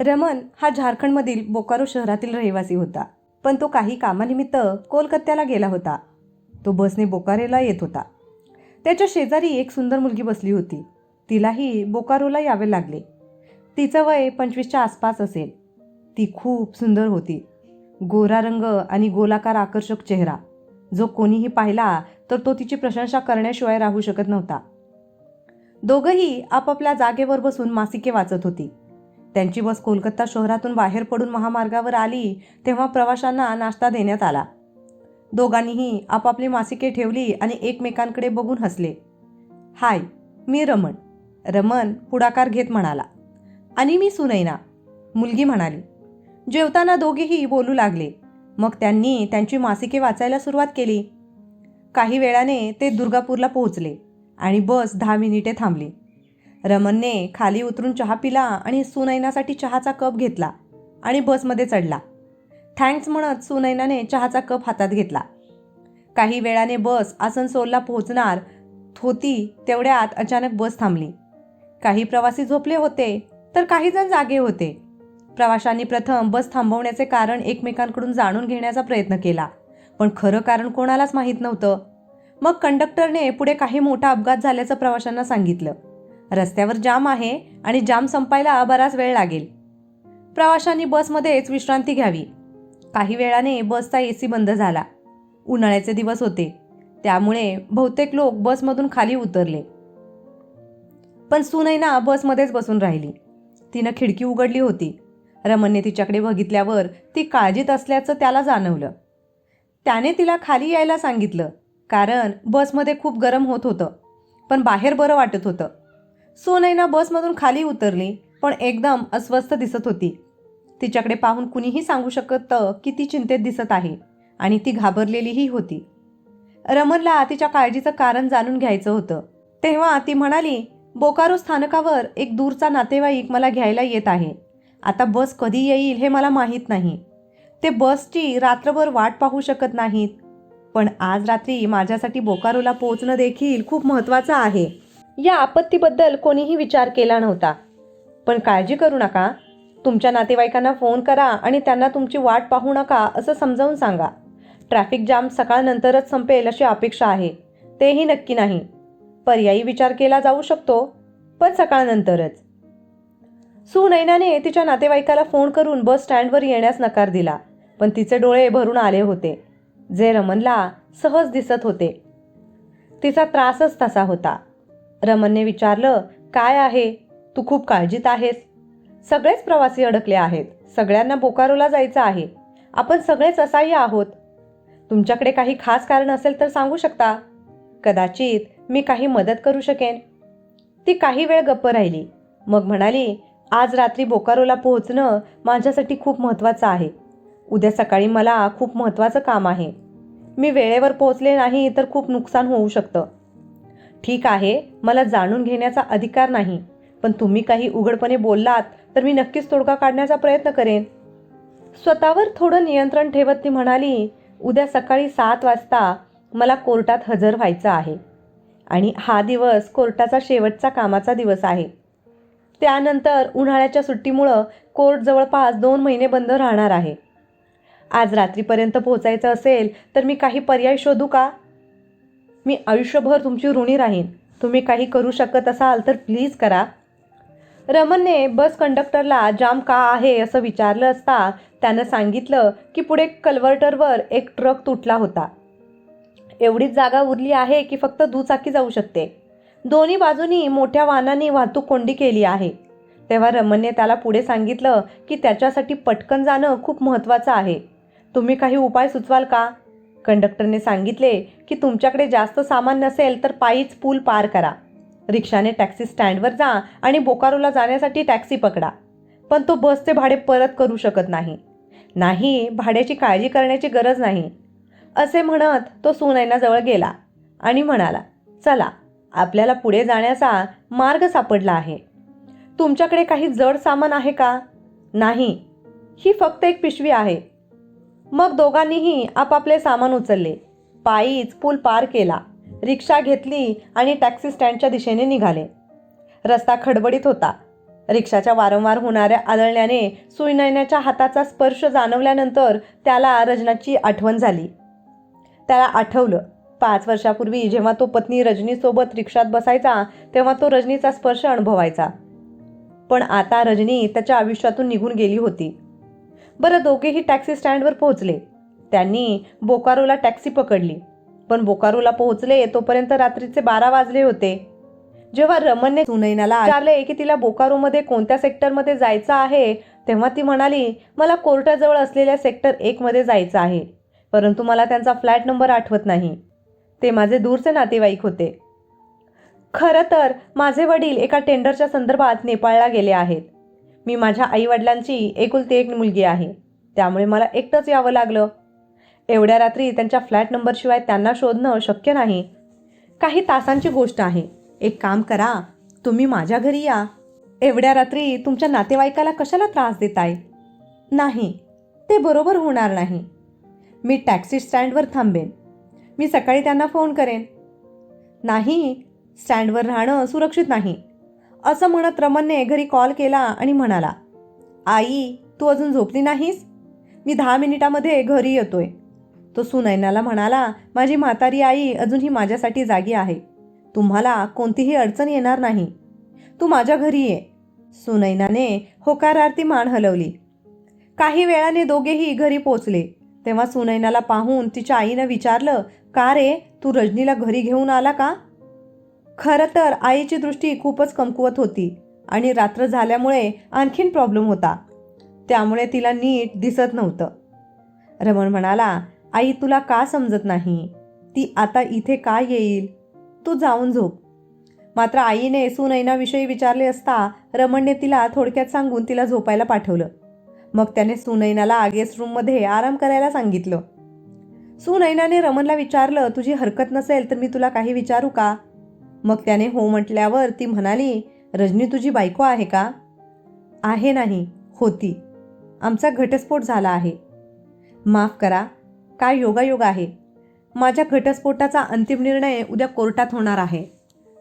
रमन हा झारखंडमधील बोकारो शहरातील रहिवासी होता. पण तो काही कामानिमित्त कोलकात्याला गेला होता. तो बसने बोकारेला येत होता. त्याच्या शेजारी एक सुंदर मुलगी बसली होती. तिलाही बोकारोला यावे लागले. तिचं वय पंचवीसच्या आसपास असेल. ती खूप सुंदर होती. गोरा रंग आणि गोलाकार आकर्षक चेहरा. जो कोणीही पाहिला तर तो तिची प्रशंसा करण्याशिवाय राहू शकत नव्हता. दोघंही आपापल्या जागेवर बसून मासिके वाचत होती. त्यांची बस कोलकाता शहरातून बाहेर पडून महामार्गावर आली तेव्हा प्रवाशांना नाश्ता देण्यात आला. दोघांनीही आपापली मासिके ठेवली आणि एकमेकांकडे बघून हसले. हाय मी रमण. रमण पुढाकार घेत म्हणाला. आणि मी सुनैना मुलगी म्हणाली. जेवताना दोघेही बोलू लागले. मग त्यांनी त्यांची मासिके वाचायला सुरुवात केली. काही वेळाने ते दुर्गापूरला पोहोचले आणि बस दहा मिनिटे थांबली. रमनने खाली उतरून चहा पिला आणि सुनैनासाठी चहाचा कप घेतला आणि बसमध्ये चढला. थँक्स म्हणत सुनैनाने चहाचा कप हातात घेतला. काही वेळाने बस आसनसोलला पोहोचणार होती तेवढ्यात अचानक बस थांबली. काही प्रवासी झोपले होते तर काही जण जागे होते. प्रवाशांनी प्रथम बस थांबवण्याचे कारण एकमेकांकडून जाणून घेण्याचा प्रयत्न केला पण खरं कारण कोणालाच माहीत नव्हतं. मग कंडक्टरने पुढे काही मोठा अपघात झाल्याचं प्रवाशांना सांगितलं. रस्त्यावर जाम आहे आणि जाम संपायला बराच वेळ लागेल. प्रवाशांनी बसमध्येच विश्रांती घ्यावी. काही वेळाने बसचा ए सी बंद झाला. उन्हाळ्याचे दिवस होते. त्यामुळे बहुतेक लोक बसमधून खाली उतरले. पण सुनैना बसमध्येच बसून राहिली. तिनं खिडकी उघडली होती. रमणने तिच्याकडे बघितल्यावर ती काळजीत असल्याचं त्याला जाणवलं. त्याने तिला खाली यायला सांगितलं कारण बसमध्ये खूप गरम होत होतं. पण बाहेर बरं वाटत होतं. सोनैना बसमधून खाली उतरली पण एकदम अस्वस्थ दिसत होती. तिच्याकडे पाहून कुणीही सांगू शकत की ती चिंतेत दिसत आहे आणि ती घाबरलेलीही होती. रमनला तिच्या काळजीचं कारण जाणून घ्यायचं होतं. तेव्हा ती म्हणाली बोकारो स्थानकावर एक दूरचा नातेवाईक मला घ्यायला येत आहे. आता बस कधी येईल हे मला माहीत नाही. ते बसची रात्रभर वाट पाहू शकत नाहीत. पण आज रात्री माझ्यासाठी बोकारोला पोहोचणं देखील खूप महत्त्वाचं आहे. या आपत्तीबद्दल कोणीही विचार केला नव्हता. पण काळजी करू नका. तुमच्या नातेवाईकांना फोन करा आणि त्यांना तुमची वाट पाहू नका असं समजावून सांगा. ट्रॅफिक जाम सकाळनंतरच संपेल अशी अपेक्षा आहे. तेही नक्की नाही. पर्यायी विचार केला जाऊ शकतो पण सकाळनंतरच. सुनैनाने तिच्या नातेवाईकाला फोन करून बस स्टँडवर येण्यास नकार दिला पण तिचे डोळे भरून आले होते. जे रमनला सहज दिसत होते. तिचा त्रासच तसा होता. रमनने विचारलं काय आहे? तू खूप काळजीत आहेस. सगळेच प्रवासी अडकले आहेत. सगळ्यांना बोकारोला जायचं आहे. आपण सगळेच असह्य आहोत. तुमच्याकडे काही खास कारण असेल तर सांगू शकता? कदाचित मी काही मदत करू शकेन. ती काही वेळ गप्प राहिली. मग म्हणाली आज रात्री बोकारोला पोहोचणं माझ्यासाठी खूप महत्त्वाचं आहे. उद्या सकाळी मला खूप महत्त्वाचं काम आहे. मी वेळेवर पोहोचले नाही तर खूप नुकसान होऊ शकतं. ठीक आहे मला जाणून घेण्याचा अधिकार नाही. पण तुम्ही काही उघडपणे बोललात तर मी नक्कीच तोडगा काढण्याचा प्रयत्न करेन. स्वतःवर थोडं नियंत्रण ठेवत ती म्हणाली उद्या सकाळी सात वाजता मला कोर्टात हजर व्हायचं आहे. आणि हा दिवस कोर्टाचा शेवटचा कामाचा दिवस आहे. त्यानंतर उन्हाळ्याच्या सुट्टीमुळं कोर्ट जवळपास दोन महिने बंद राहणार आहे. आज रात्रीपर्यंत पोहोचायचं असेल तर मी काही पर्याय शोधू का? मी आयुष्यभर तुमची ऋणी राहीन. तुम्ही काही करू शकत असाल तर प्लीज करा. रमनने बस कंडक्टरला जाम का आहे? असं विचारलं असता त्यानं सांगितलं की पुढे कल्वर्टरवर एक ट्रक तुटला होता. एवढीच जागा उरली आहे की फक्त दुचाकी जाऊ शकते. दोन्ही बाजूनी मोठ्या वाहनांनी वाहतूक कोंडी केली आहे. तेव्हा रमनने त्याला पुढे सांगितलं की त्याच्यासाठी पटकन जाणं खूप महत्त्वाचं आहे. तुम्ही काही उपाय सुचवाल का? कंडक्टरने सांगितले की तुमच्याकडे जास्त सामान नसेल तर पायीच पूल पार करा. रिक्षाने टॅक्सी स्टँडवर जा आणि बोकारोला जाण्यासाठी टॅक्सी पकडा. पण तो बसचे भाडे परत करू शकत नाही. नाही भाड्याची काळजी करण्याची गरज नाही. असे म्हणत तो सुनैनाजवळ गेला आणि म्हणाला चला आपल्याला पुढे जाण्याचा मार्ग सापडला आहे. तुमच्याकडे काही जड सामान आहे का? नाही ही फक्त एक पिशवी आहे. मग दोघांनीही आपापले सामान उचलले. पायीच पूल पार केला. रिक्षा घेतली आणि टॅक्सी स्टँडच्या दिशेने निघाले. रस्ता खडबडीत होता. रिक्षाच्या वारंवार होणाऱ्या आदळण्याने सुनैनाच्या हाताचा स्पर्श जाणवल्यानंतर त्याला रजनाची आठवण झाली. त्याला आठवलं पाच वर्षापूर्वी जेव्हा तो पत्नी रजनीसोबत रिक्षात बसायचा तेव्हा तो रजनीचा स्पर्श अनुभवायचा. पण आता रजनी त्याच्या आयुष्यातून निघून गेली होती. बरं दोघेही टॅक्सी स्टँडवर पोहोचले. त्यांनी बोकारोला टॅक्सी पकडली. पण बोकारोला पोहोचले तोपर्यंत रात्रीचे बारा वाजले होते. जेव्हा रमनने सुनैनाला विचारले की तिला बोकारोमध्ये कोणत्या सेक्टरमध्ये जायचं आहे तेव्हा ती म्हणाली मला कोर्टाजवळ असलेल्या सेक्टर एकमध्ये जायचं आहे परंतु मला त्यांचा फ्लॅट नंबर आठवत नाही. ते माझे दूरचे नातेवाईक होते. खरं तर माझे वडील एका टेंडरच्या संदर्भात नेपाळला गेले आहेत. मी माझ्या आईवडिलांची एकुलती एक मुलगी आहे. त्यामुळे मला एकटंच यावं लागलं. एवढ्या रात्री त्यांच्या फ्लॅट नंबरशिवाय त्यांना शोधणं शक्य नाही. काही तासांची गोष्ट आहे. एक काम करा तुम्ही माझ्या घरी या. एवढ्या रात्री तुमच्या नातेवाईकाला कशाला त्रास देताय? नाही ते बरोबर होणार नाही. मी टॅक्सी स्टँडवर थांबेन. मी सकाळी त्यांना फोन करेन. नाही स्टँडवर राहणं सुरक्षित नाही. असं म्हणत रमनने घरी कॉल केला आणि म्हणाला आई तू अजून झोपली नाहीस? मी दहा मिनिटामध्ये घरी येतोय. तो सुनैनाला म्हणाला माझी म्हातारी आई अजूनही माझ्यासाठी जागी आहे. तुम्हाला कोणतीही अडचण येणार नाही. तू माझ्या घरी ये. सुनैनाने होकारार्थी मान हलवली. काही वेळाने दोघेही घरी पोचले. तेव्हा सुनैनाला पाहून तिच्या आईनं विचारलं का रे तू रजनीला घरी घेऊन आला का? खरं तर आईची दृष्टी खूपच कमकुवत होती आणि रात्र झाल्यामुळे आणखीन प्रॉब्लेम होता. त्यामुळे तिला नीट दिसत नव्हतं. रमण म्हणाला आई तुला का समजत नाही? ती आता इथे का येईल? तू जाऊन झोप. मात्र आईने सुनैनाविषयी विचारले असता रमणने तिला थोडक्यात सांगून तिला झोपायला पाठवलं. मग त्याने सुनैनाला गेस्ट रूममध्ये आराम करायला सांगितलं. सुनैनाने रमणला विचारलं तुझी हरकत नसेल तर मी तुला काही विचारू का? मग त्याने हो म्हटल्यावर ती म्हणाली रजनी तुझी बायको आहे का? आहे नाही होती. आमचा घटस्फोट झाला आहे. माफ करा काय योगायोग आहे? माझ्या घटस्फोटाचा अंतिम निर्णय उद्या कोर्टात होणार आहे.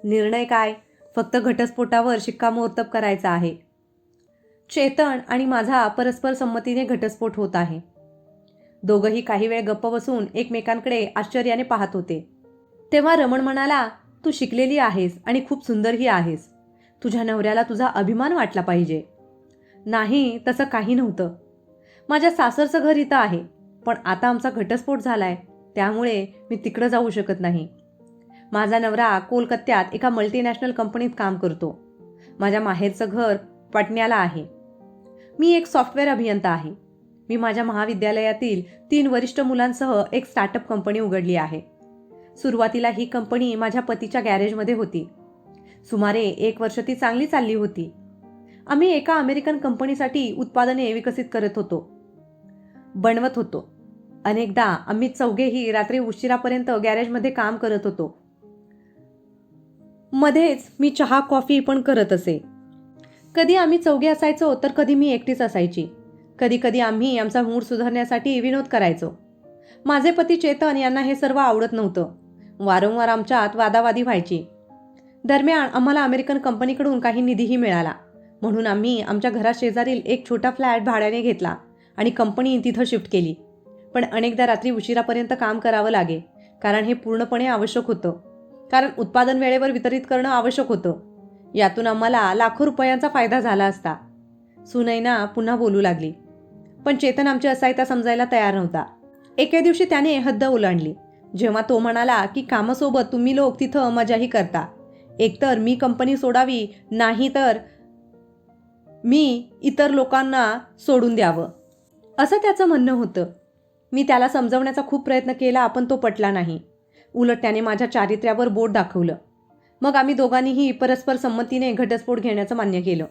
निर्णय काय? फक्त घटस्फोटावर शिक्कामोर्तब करायचा आहे. चेतन आणि माझा परस्पर संमतीने घटस्फोट होत आहे. दोघंही काही वेळ गप्प बसून एकमेकांकडे आश्चर्याने पाहत होते. तेव्हा रमण म्हणाला तू शिकलेली आहेस आणि खूप सुंदरही आहेस. तुझ्या नवऱ्याला तुझा अभिमान वाटला पाहिजे. नाही तसं काही नव्हतं. माझ्या सासरचं घर इथं आहे पण आता आमचा घटस्फोट झाला आहे त्यामुळे मी तिकडं जाऊ शकत नाही. माझा नवरा कोलकात्यात एका मल्टीनॅशनल कंपनीत काम करतो. माझ्या माहेरचं घर पटण्याला आहे. मी एक सॉफ्टवेअर अभियंता आहे. मी माझ्या महाविद्यालयातील तीन वरिष्ठ मुलांसह एक स्टार्टअप कंपनी उघडली आहे. सुरुवातीला ही कंपनी माझ्या पतीच्या गॅरेजमध्ये होती. सुमारे एक वर्ष ती चांगली चालली होती. आम्ही एका अमेरिकन कंपनीसाठी उत्पादने विकसित करत होतो. बनवत होतो. अनेकदा आम्ही चौघेही रात्री उशिरापर्यंत गॅरेजमध्ये काम करत होतो. मध्येच मी चहा कॉफी पण करत असे. कधी आम्ही चौघे असायचो तर कधी मी एकटीच असायची. कधी कधी आम्ही आमचा मूड सुधारण्यासाठी विनोद करायचो. माझे पती चेतन यांना हे सर्व आवडत नव्हतं. वारंवार आमच्यात वादावादी व्हायची. दरम्यान आम्हाला अमेरिकन कंपनीकडून काही निधीही मिळाला. म्हणून आम्ही आमच्या घराशेजारील एक छोटा फ्लॅट भाड्याने घेतला आणि कंपनी तिथं शिफ्ट केली. पण अनेकदा रात्री उशिरापर्यंत काम करावं लागे कारण हे पूर्णपणे आवश्यक होतं. कारण उत्पादन वेळेवर वितरित करणं आवश्यक होतं. यातून आम्हाला लाखो रुपयांचा फायदा झाला असता. सुनैना पुन्हा बोलू लागली. पण चेतन आमची असायता समजायला तयार नव्हता. एके दिवशी त्याने हद्द ओलांडली. जेव्हा तो म्हणाला की कामासोबत तुम्ही लोक तिथं मजाही करता. एकतर मी कंपनी सोडावी नाही तर मी इतर लोकांना सोडून द्यावं. असं त्याचं म्हणणं होतं. मी त्याला समजवण्याचा खूप प्रयत्न केला पण तो पटला नाही. उलट त्याने माझ्या चारित्र्यावर बोट दाखवलं. मग आम्ही दोघांनीही परस्पर संमतीने घटस्फोट घेण्याचं मान्य केलं.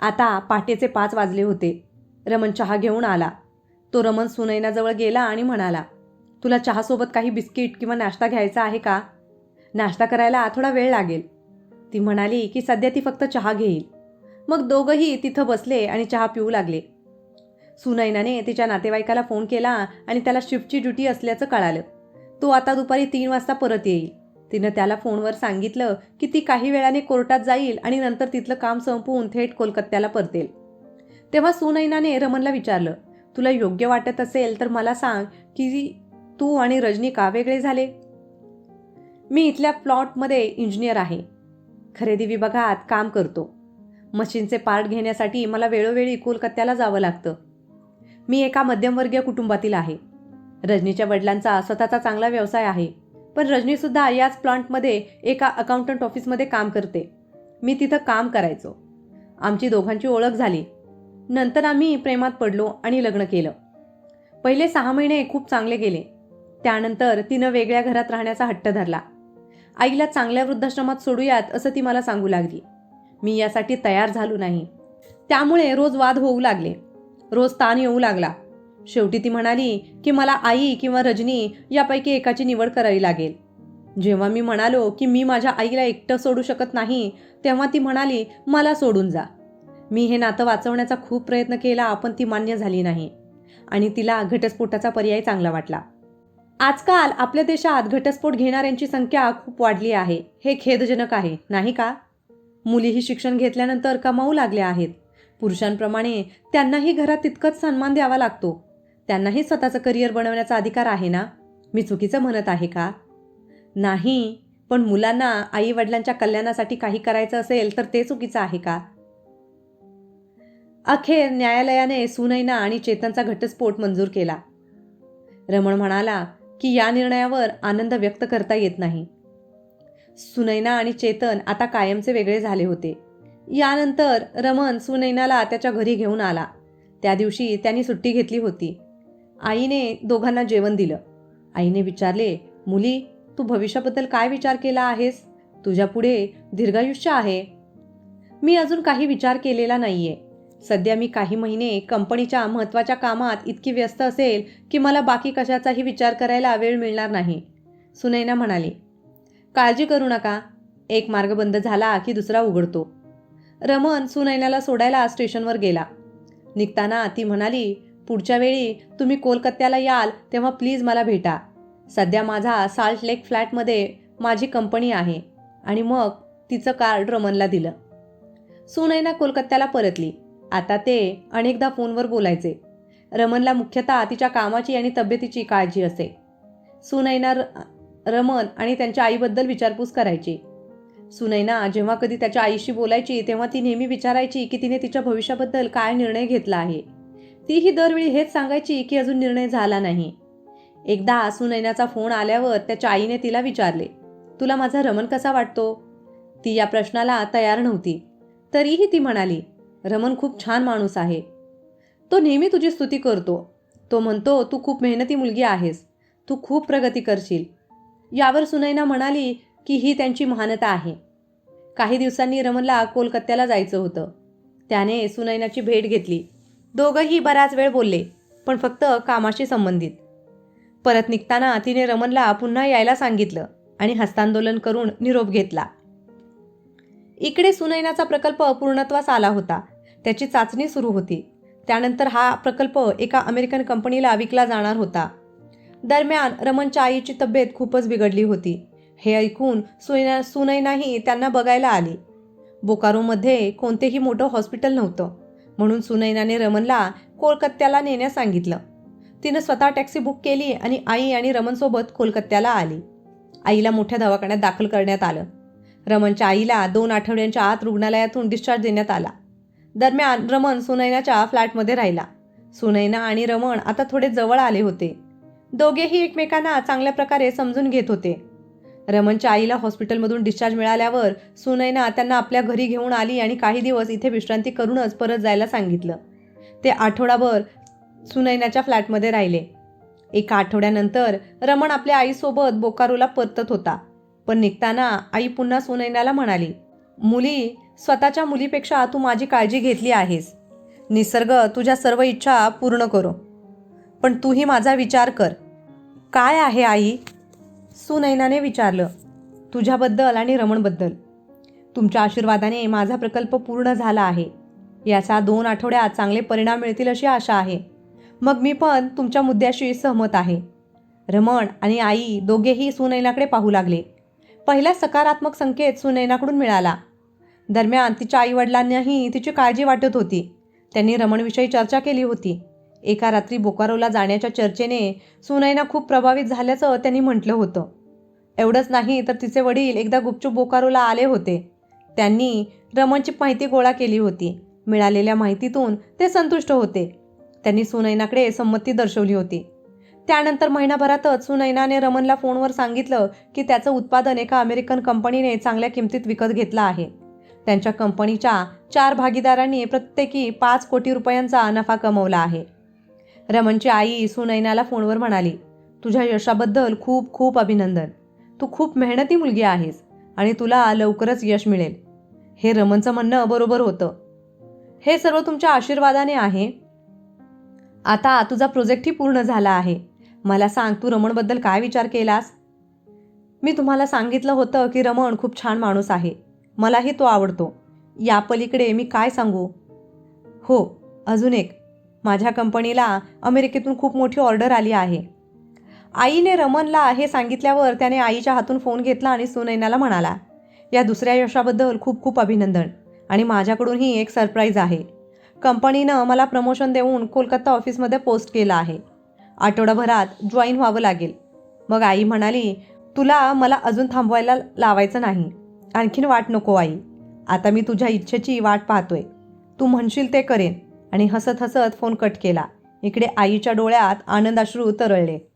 आता पहाटेचे पाच वाजले होते. रमण चहा घेऊन आला. तो रमण सुनैनाजवळ गेला आणि म्हणाला तुला चहासोबत काही बिस्किट किंवा नाश्ता घ्यायचा आहे का? नाश्ता करायला थोडा वेळ लागेल. ती म्हणाली की सध्या ती फक्त चहा घेईल. मग दोघंही तिथं बसले आणि चहा पिऊ लागले. सुनैनाने तिच्या नातेवाईकाला फोन केला आणि त्याला शिफ्टची ड्युटी असल्याचं कळालं. तो आता दुपारी तीन वाजता परत येईल. तिनं त्याला फोनवर सांगितलं की ती काही वेळाने कोर्टात जाईल आणि नंतर तिथलं काम संपवून थेट कोलकात्याला परतेल. तेव्हा सुनैनाने रमनला विचारलं तुला योग्य वाटत असेल तर मला सांग की तू आणि रजनी का वेगळे झाले? मी इथल्या प्लॉटमध्ये इंजिनियर आहे. खरेदी विभागात काम करतो. मशीनचे पार्ट घेण्यासाठी मला वेळोवेळी कोलकात्याला जावं लागतं. मी एका मध्यमवर्गीय कुटुंबातील आहे. रजनीच्या वडिलांचा स्वतःचा चांगला व्यवसाय आहे. पण रजनीसुद्धा याच प्लांटमध्ये एका अकाउंटंट ऑफिसमध्ये काम करते. मी तिथं काम करायचो. आमची दोघांची ओळख झाली. नंतर आम्ही प्रेमात पडलो आणि लग्न केलं. पहिले सहा महिने खूप चांगले गेले. त्यानंतर तिनं वेगळ्या घरात राहण्याचा हट्ट धरला. आईला चांगल्या वृद्धाश्रमात सोडूयात असं ती मला सांगू लागली. मी यासाठी तयार झालो नाही. त्यामुळे रोज वाद होऊ लागले. रोज ताण येऊ लागला. शेवटी ती म्हणाली की मला आई किंवा रजनी यापैकी एकाची निवड करावी लागेल. जेव्हा मी म्हणालो की मी माझ्या आईला एकटं सोडू शकत नाही तेव्हा ती म्हणाली मला सोडून जा. मी हे नातं वाचवण्याचा खूप प्रयत्न केला पण ती मान्य झाली नाही. आणि तिला घटस्फोटाचा पर्याय चांगला वाटला. आजकाल आपल्या देशात घटस्फोट घेणाऱ्यांची संख्या खूप वाढली आहे. हे खेदजनक आहे नाही का? मुलीही शिक्षण घेतल्यानंतर कमावू लागल्या आहेत. पुरुषांप्रमाणे त्यांनाही घरात तितकंच सन्मान द्यावा लागतो. त्यांनाही स्वतःचं करिअर बनवण्याचा अधिकार आहे ना? मी चुकीचं म्हणत आहे का? नाही पण मुलांना आई वडिलांच्या कल्याणासाठी काही करायचं असेल तर ते चुकीचं आहे का? अखेर न्यायालयाने सुनैना आणि चेतनचा घटस्फोट मंजूर केला. रमण म्हणाला की या निर्णयावर आनंद व्यक्त करता येत नाही. सुनैना आणि चेतन आता कायमचे वेगळे झाले होते. यानंतर रमन सुनैनाला त्याच्या घरी घेऊन आला. त्या दिवशी त्यांनी सुट्टी घेतली होती. आईने दोघांना जेवण दिलं. आईने विचारले मुली तू भविष्याबद्दल काय विचार केला आहेस? तुझ्या पुढे दीर्घायुष्य आहे. मी अजून काही विचार केलेला नाहीये. सध्या मी काही महिने कंपनीच्या महत्त्वाच्या कामात इतकी व्यस्त असेल की मला बाकी कशाचाही विचार करायला वेळ मिळणार नाही. सुनैना म्हणाली काळजी करू नका. एक मार्ग बंद झाला की दुसरा उघडतो. रमन सुनैनाला सोडायला स्टेशनवर गेला. निघताना ती म्हणाली पुढच्या वेळी तुम्ही कोलकात्याला याल तेव्हा प्लीज मला भेटा. सध्या माझा साल्ट लेक फ्लॅटमध्ये माझी कंपनी आहे आणि मग तिचं कार्ड रमनला दिलं. सुनैना कोलकात्याला परतली. आता ते अनेकदा फोनवर बोलायचे. रमनला मुख्यतः तिच्या कामाची आणि तब्येतीची काळजी असे. सुनैना र रमन आणि त्यांच्या आईबद्दल विचारपूस करायची. सुनैना जेव्हा कधी त्याच्या आईशी बोलायची तेव्हा ती नेहमी विचारायची की तिने तिच्या भविष्याबद्दल काय निर्णय घेतला आहे. तीही दरवेळी हेच सांगायची की अजून निर्णय झाला नाही. एकदा सुनैनाचा फोन आल्यावर त्याच्या आईने तिला विचारले तुला माझा रमन कसा वाटतो? ती या प्रश्नाला तयार नव्हती. तरीही ती म्हणाली रमन खूप छान माणूस आहे. तो नेहमी तुझी स्तुती करतो. तो म्हणतो तू खूप मेहनती मुलगी आहेस. तू खूप प्रगती करशील. यावर सुनैना म्हणाली की ही त्यांची महानता आहे. काही दिवसांनी रमनला कोलकात्याला जायचं होतं. त्याने सुनैनाची भेट घेतली. दोघंही बराच वेळ बोलले पण फक्त कामाशी संबंधित. परत निघताना तिने रमनला पुन्हा यायला सांगितलं आणि हस्तांदोलन करून निरोप घेतला. इकडे सुनैनाचा प्रकल्प पूर्णत्वास आला होता. त्याची चाचणी सुरू होती. त्यानंतर हा प्रकल्प एका अमेरिकन कंपनीला विकला जाणार होता. दरम्यान रमनच्या आईची तब्येत खूपच बिघडली होती. हे ऐकून सुनैना सुनैनाही त्यांना बघायला आली. बोकारोमध्ये कोणतेही मोठं हॉस्पिटल नव्हतं म्हणून सुनैनाने रमनला कोलकात्याला नेण्यास सांगितलं. तिनं स्वतः टॅक्सी बुक केली आणि आई आणि रमनसोबत कोलकात्याला आली. आईला मोठ्या दवाखान्यात दाखल करण्यात आलं. रमनच्या आईला दोन आठवड्यांच्या आत रुग्णालयातून डिस्चार्ज देण्यात आला. दरम्यान रमण सुनैनाच्या फ्लॅटमध्ये राहिला. सुनैना आणि रमण आता थोडे जवळ आले होते. दोघेही एकमेकांना चांगल्या प्रकारे समजून घेत होते. रमणच्या आईला हॉस्पिटलमधून डिस्चार्ज मिळाल्यावर सुनैना त्यांना आपल्या घरी घेऊन आली आणि काही दिवस इथे विश्रांती करूनच परत जायला सांगितलं. ते आठवडाभर सुनैनाच्या फ्लॅटमध्ये राहिले. एका आठवड्यानंतर रमण आपल्या आईसोबत बोकारोला परतत होता. पण निघताना आई पुन्हा सुनैनाला म्हणाली मुली स्वतःच्या मुलीपेक्षा तू माझी काळजी घेतली आहेस. निसर्ग तुझ्या सर्व इच्छा पूर्ण करो. पण तूही माझा विचार कर. काय आहे आई? सुनैनाने विचारलं. तुझ्याबद्दल आणि रमणबद्दल. तुमच्या आशीर्वादाने माझा प्रकल्प पूर्ण झाला आहे. याचा दोन आठवड्यात चांगले परिणाम मिळतील अशी आशा आहे. मग मी पण तुमच्या मुद्द्याशी सहमत आहे. रमण आणि आई दोघेही सुनैनाकडे पाहू लागले. पहिला सकारात्मक संकेत सुनैनाकडून मिळाला. दरम्यान तिच्या आईवडिलांनाही तिची काळजी वाटत होती. त्यांनी रमणविषयी चर्चा केली होती. एका रात्री बोकारोला जाण्याच्या चर्चेने सुनैना खूप प्रभावित झाल्याचं त्यांनी म्हटलं होतं. एवढंच नाही तर तिचे वडील एकदा गुपचूप बोकारोला आले होते. त्यांनी रमणची माहिती गोळा केली होती. मिळालेल्या माहितीतून ते संतुष्ट होते. त्यांनी सुनैनाकडे संमती दर्शवली होती. त्यानंतर महिनाभरातच सुनैनाने रमनला फोनवर सांगितलं की त्याचं उत्पादन एका अमेरिकन कंपनीने चांगल्या किमतीत विकत घेतलं आहे. त्यांच्या कंपनीच्या चार भागीदारांनी प्रत्येकी पाच कोटी रुपयांचा नफा कमवला आहे. रमणची आई सुनैनाला फोनवर म्हणाली तुझ्या यशाबद्दल खूप खूप अभिनंदन. तू खूप मेहनती मुलगी आहेस आणि तुला लवकरच यश मिळेल. हे रमणचं म्हणणं बरोबर होतं. हे सर्व तुमच्या आशीर्वादाने आहे. आता तुझा प्रोजेक्टही पूर्ण झाला आहे. मला सांग तू रमणबद्दल काय विचार केलास? मी तुम्हाला सांगितलं होतं की रमण खूप छान माणूस आहे. मलाही तो आवडतो. या पलीकडे मी काय सांगू? हो अजून एक. माझ्या कंपनीला अमेरिकेतून खूप मोठी ऑर्डर आली आहे. आईने रमनला हे सांगितल्यावर त्याने आईच्या हातून फोन घेतला आणि सुनैनाला म्हणाला या दुसऱ्या यशाबद्दल खूप खूप अभिनंदन आणि माझ्याकडूनही एक सरप्राईज आहे. कंपनीनं मला प्रमोशन देऊन कोलकाता ऑफिसमध्ये पोस्ट केलं आहे. आठवडाभरात जॉईन व्हावं लागेल. मग आई म्हणाली तुला मला अजून थांबवायला लावायचं नाही. आणखीन वाट नको आई. आता मी तुझ्या इच्छेची वाट पाहतोय. तू म्हणशील ते करेन. आणि हसत हसत फोन कट केला. इकडे आईच्या डोळ्यात आनंदाश्रू तरळले.